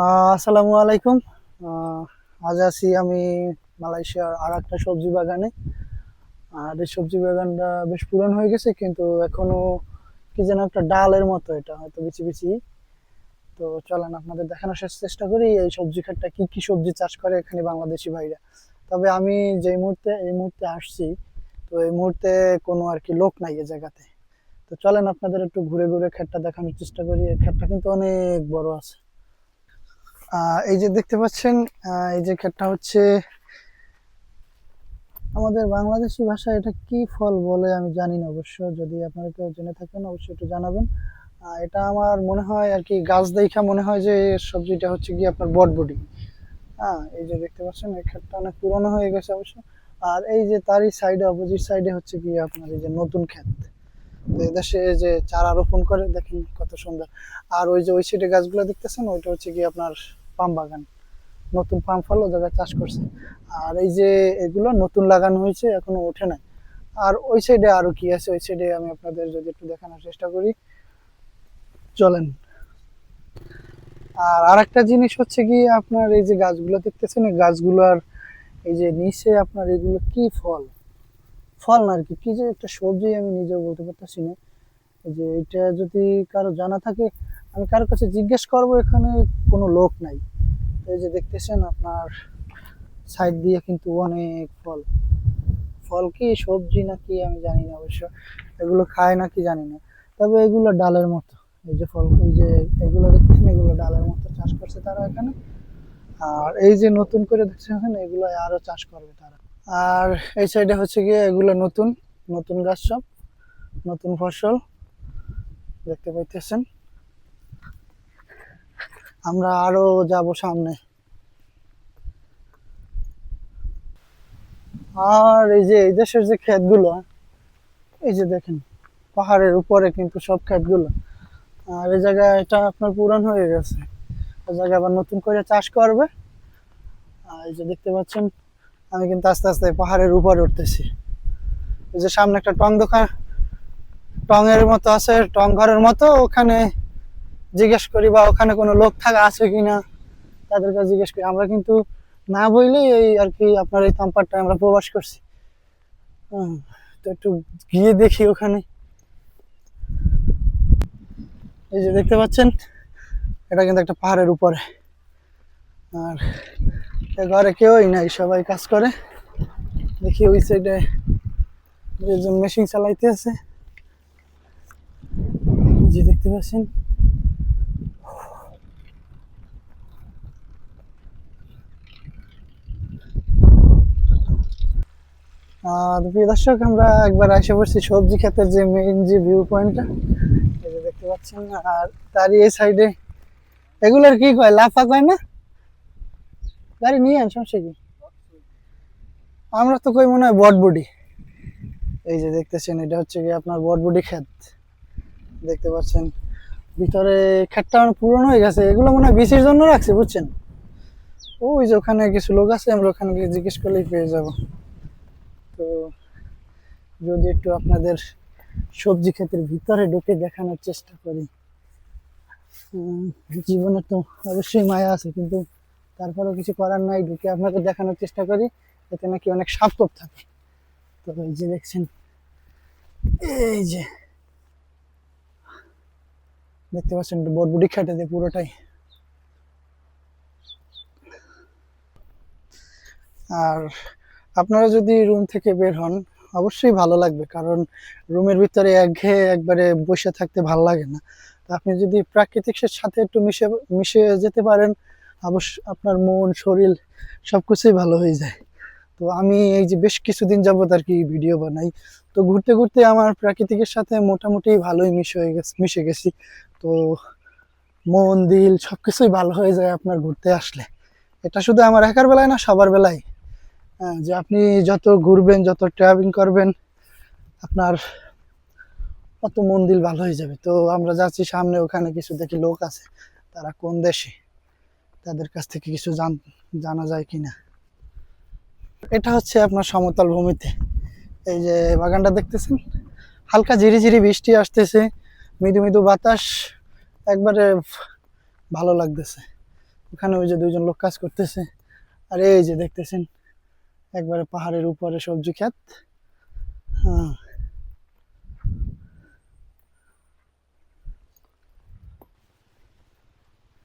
আসসালামু আলাইকুম। আজ আছি আমি মালয়েশিয়ার আর একটা সবজি বাগানে। আর এই সবজি বাগানটা বেশ পুরান হয়ে গেছে, কিন্তু এখনও কি যেন একটা ডালের মতো এটা, হয়তো বিচি বিচি। তো চলেন আপনাদের দেখানোর চেষ্টা করি, এই সবজি ক্ষেতটা কি কি সবজি চাষ করে এখানে বাংলাদেশি ভাইরা। তবে আমি যেই মুহূর্তে, এই মুহূর্তে আসছি, তো এই মুহূর্তে কোনো আর কি লোক নাই এই জায়গাতে। তো চলেন আপনাদের একটু ঘুরে ঘুরে ক্ষেতটা দেখানোর চেষ্টা করি ক্ষেতটা কিন্তু অনেক বড় আছে। এই যে দেখতে পাচ্ছেন এই যে ক্ষেতটা হচ্ছে, আমাদের বাংলাদেশি ভাষায় এটা কি ফল বলে আমি জানি না অবশ্য। যদি আপনারা কেউ জেনে থাকেন, অবশ্যই একটু জানাবেন। এটা আমার মনে হয় আর কি, গাছ দেখা মনে হয় যে সবজিটা হচ্ছে কি আপনার বটবডি হ্যাঁ এই যে দেখতে পাচ্ছেন, এই ক্ষেতটা অনেক পুরনো হয়ে গেছে অবশ্য। আর এই যে তারই সাইডে অপোজিট সাইডে হচ্ছে কি আপনার এই যে নতুন ক্ষেত। তো এদেশে যে চারা রোপণ করে, দেখেন কত সুন্দর। আর ওই যে ওই সাইডে গাছগুলো দেখতেছেন, ওইটা হচ্ছে কি আপনার পাম বাগান। নতুন পাম ফল ও জায়গায় চাষ করছে। আর এই যে এগুলো নতুন লাগানো হয়েছে, এখনও ওঠে নাই। আর ওই সাইডে আরও কি আছে? ওই সাইডে আমি আপনাদের যদি একটু দেখানোর চেষ্টা করি। চলেন। আর আরেকটা জিনিস হচ্ছে কি, আপনার এই যে গাছগুলো দেখতেছেন, এই গাছগুলোর এই যে নিচে আপনার এগুলো কি ফল? ফল না আর কি কি যে একটা সবজি আমি নিজেও বলতে পারতেছি না। যে এটা যদি কারও জানা থাকে, আমি কারোর কাছে জিজ্ঞেস করব, এখানে কোনো লোক নাই। এই যে দেখতেছেন আপনার সাইড দিয়ে কিন্তু অনেক ফল। ফল কি, সবজি নাকি আমি জানি না অবশ্য। এগুলো খায় নাকি জানি না। তবে এগুলো ডালের মতো। এই যে ফল, এই যে এগুলো দেখছেন এগুলো ডালের মতো চাষ করছে তারা এখানে। আর এই যে নতুন করে দেখছেন এগুলো আরও চাষ করবে তারা। আর এই সাইডে হচ্ছে গিয়ে এগুলো নতুন নতুন গাছ সব, নতুন ফসল। দেখতে পাইতেছেন। আমরা আরও যাব সামনে। আর এই যে, এই দেশের যে ক্ষেতগুলো, এই যে দেখেন, পাহাড়ের উপরে কিন্তু সব ক্ষেতগুলো। আর এই জায়গায় এটা আপনার পুরান হয়ে গেছে। জায়গায় আবার নতুন করে চাষ করবে। আর এই যে দেখতে পাচ্ছেন, আমি কিন্তু আস্তে আস্তে পাহাড়ের উপরে উঠতেছি। এই যে সামনে একটা টং দোকান টং এর মতো আছে, টং ঘরের মতো, ওখানে জিজ্ঞেস করি বা ওখানে কোনো লোক থাকা আছে কিনা, তাদের কাছে জিজ্ঞেস করি। আমরা কিন্তু না বললেই এই আর কি আপনার এই তাম্পারটা আমরা প্রবাস করছি। তো একটু গিয়ে দেখি ওখানে। এই যে দেখতে পাচ্ছেন, এটা কিন্তু একটা পাহাড়ের উপরে। আর ঘরে কেউই নাই, সবাই কাজ করে। দেখি ওই সাইডে মেশিন চালাইতে আছে যে দেখতে পাচ্ছেন প্রিয় দর্শক, আমরা একবার এসে পড়ছি সবজি ক্ষেতের যে মেইন যে ভিউ পয়েন্টটা এই দেখতে পাচ্ছেন, আর তারই এই সাইডে এগুলোর কি কয়, লাফা কয় না? গাড়ি নিয়ে আন, সমস্যা কি? আমরা তো কই মনে হয় বটবডি এই যে দেখতেছেন, এটা হচ্ছে কি আপনার বটবডি ক্ষেত। দেখতে পাচ্ছেন, ভিতরে ক্ষেতটা অনেক পুরনো হয়ে গেছে, এগুলো মনে হয় বিসির জন্য রাখছে, বুঝছেন? ওই যে ওখানে কিছু লোক আছে, আমরা ওখানে গিয়ে জিজ্ঞেস করলেই পেয়ে যাব। তো যদি একটু আপনাদের সবজি ক্ষেতের ভিতরে ঢুকে দেখানোর চেষ্টা করি। জীবনে তো অবশ্যই মায়া আছে, কিন্তু তারপরেও কিছু করার নাই, ঢুকে আপনাকে দেখানোর চেষ্টা করি, এতে নাকি অনেক সাপ কোপ থাকে। তো এই যে দেখছেন, এই যে দেখতে পাচ্ছেন বটবুডি খেটে দিয়ে পুরোটাই। আর আপনারা যদি রুম থেকে বের হন, অবশ্যই ভালো লাগবে। কারণ রুমের ভিতরে একঘেয়ে একবারে বসে থাকতে ভালো লাগে না। তো আপনি যদি প্রাকৃতিকের সাথে একটু মিশে মিশে যেতে পারেন, অবশ্য আপনার মন, শরীর সব কিছুই ভালো হয়ে যায়। তো আমি এই যে বেশ কিছুদিন যাবত আর কি ভিডিও বানাই। তো ঘুরতে ঘুরতে আমার প্রাকৃতিকের সাথে মোটামুটি ভালোই মিশে হয়ে গেছে মিশে গেছি। তো মন, দিল সব কিছুই ভালো হয়ে যায় আপনার ঘুরতে আসলে। এটা শুধু আমার একার বেলায় না, সবার বেলায়। যে আপনি যত ঘুরবেন, যত ট্রাভেলিং করবেন, আপনার অত মন্দির ভালো হয়ে যাবে। তো আমরা যাচ্ছি সামনে, ওখানে কিছু দেখি লোক আছে, তারা কোন দেশে? তাদের কাছ থেকে কিছু জান, জানা যায় কিনা? এটা হচ্ছে আপনার সমতল ভূমিতে। এই যে বাগানটা দেখতেছেন? হালকা ঝিরিঝিরি বৃষ্টি আসতেছে, মৃদু মৃদু বাতাস, একবারে ভালো লাগতেছে। ওখানে ওই যে দুইজন লোক কাজ করতেছে। আর এই যে দেখতেছেন একবারে পাহাড়ের উপরে সবজি ক্ষেত হ্যাঁ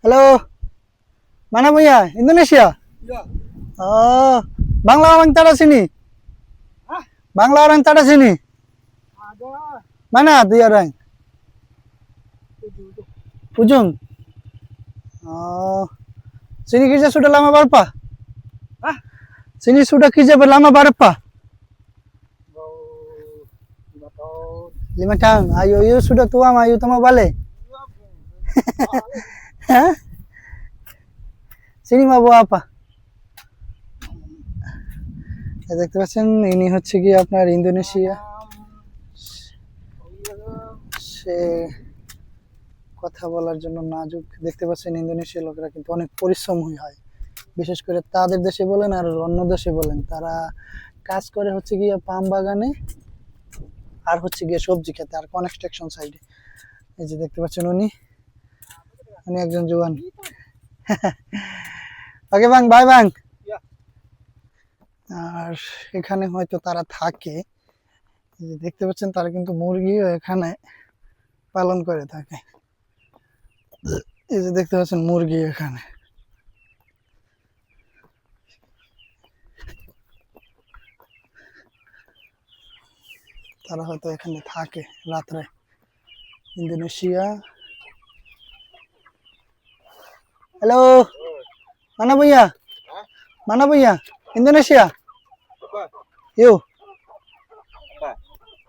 hello oh Bangla orang tak ada sini Bangla orang tak ada sini Ada. mana dia orang ujung oh sini kerja sudah lama berapa Hah? Sini sudah kerja berlama berapa Bau lima tahun. lima tahun ayo ayo sudah tua mah ayo tama balik sini মা বাবা আপা দেখতে পাচ্ছেন ইনি হচ্ছে কি আপনার Indonesia সে কথা বলার জন্য নাজুক দেখতে পাচ্ছেন ইন্দোনেশিয়ার লোকেরা কিন্তু অনেক পরিশ্রমী হয় বিশেষ করে তাদের দেশে বলেন আর অন্য দেশে বলেন, তারা কাজ করে হচ্ছে গিয়ে পাম বাগানে আর হচ্ছে গিয়ে সবজি খেতে, আর কনস্ট্রাকশন সাইডে এই যে দেখতে পাচ্ছেন উনি উনি একজন জোয়ান। ওকে, বাং, বাই, বাং। আর এখানে হয়তো তারা থাকে। দেখতে পাচ্ছেন, তারা কিন্তু মুরগিও এখানে পালন করে থাকে। এই যে দেখতে পাচ্ছেন মুরগি এখানে। তারা হয়তো এখানে থাকে রাত্রে Indonesia hello mana punya mana punya Indonesia Apa? yuk Apa?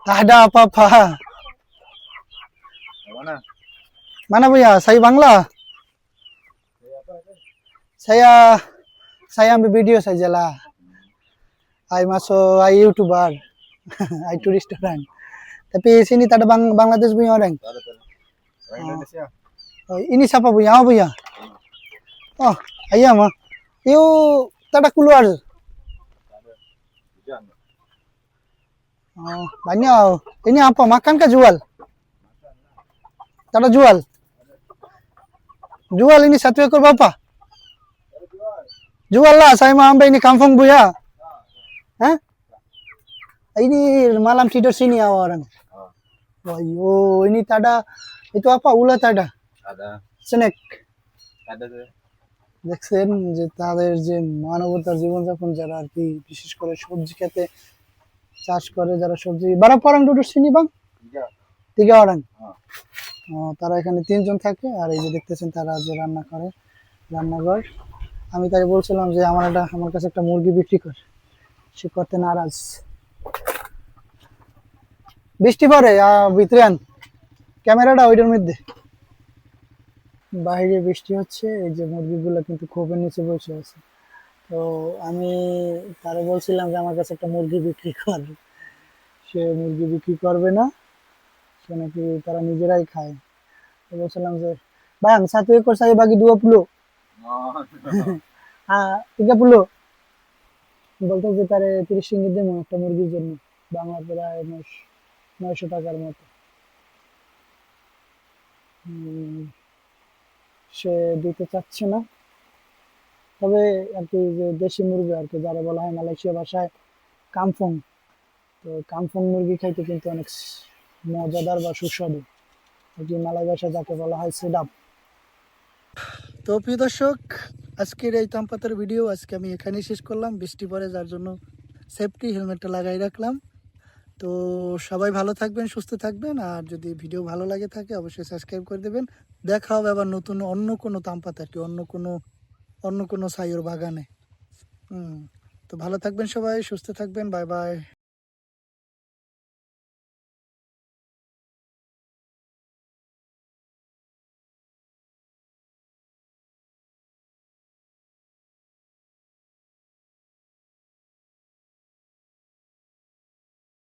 tak ada apa-apa Mana? mana punya saya Bangla Saya apa? itu? saya saya ambil video saja lah I masuk I youtuber I turis orang. Tapi sini tak ada bang Bangladesh punya orang? Oh. Indonesia. oh, ini siapa punya? Apa punya? Oh ayam ah. Yuk tak ada keluar. Oh, banyak. Ini apa makan kah jual? Tak ada jual? Jual ini satu ekor berapa? Jual. lah saya mau ambil ini kampung buya. Hah? Ini malam tidur sini ya orang. Wayo, ini tak ada itu apa ulat ada Ada. snake Ada tuh. দেখছেন যে তাদের যে মানবতার জীবনযাপন যারা আর কি বিশেষ করে সবজি খেতে চাষ করে যারা সবজি sini bang Tiga. tiga orang হ্যাঁ। ও, তারা এখানে তিনজন থাকে আর এই যে দেখতেছেন তারা যে রান্না করে রান্নাঘর আমি তাই বলছিলাম যে আমার একটা আমার কাছে একটা মুরগি বিক্রি কর সে করতে নারাজ বৃষ্টি পরে ভিতরে আন। ক্যামেরাটা ওইটার মধ্যে। বাইরে বৃষ্টি হচ্ছে এই যে মুরগিগুলো কিন্তু খোপের নিচে বসে আছে। তো আমি তারা বলছিলাম যে আমার কাছে একটা মুরগি বিক্রি কর। সে মুরগি বিক্রি করবে না সে নাকি তারা নিজেরাই খায়। তো বলছিলাম যে satu ekor saya bagi 20 Oh. ah 30 বলতো যে তারে তিরিশ রিঙ্গিত দেবো একটা মুরগির জন্য। বাংলা প্রায় নয়শ- টাকার মতো। সে দিতে চাচ্ছে না। তবে আর কি যে দেশি মুরগি আর কি, যারা বলা হয় মালয়েশিয়া ভাষায় কামফং, তো কামফং মুরগি খাইতে কিন্তু অনেক মজাদার বা সুস্বাদু। আর কি মালয় ভাষায় যাকে বলা হয় সেডাপ। তো প্রিয় দর্শক আজকের এই তামপাতার ভিডিও আজকে আমি এখানেই শেষ করলাম। বৃষ্টি পরে যার জন্য সেফটি হেলমেটটা লাগাই রাখলাম। তো সবাই ভালো থাকবেন, সুস্থ থাকবেন, আর যদি ভিডিও ভালো লাগে থাকে, অবশ্যই সাবস্ক্রাইব করে দেবেন। দেখা হবে আবার নতুন অন্য কোনো তামপাতা আর কি, অন্য কোনো অন্য কোনো সাইয়ের বাগানে। হুম, তো ভালো থাকবেন সবাই, সুস্থ থাকবেন বাই বাই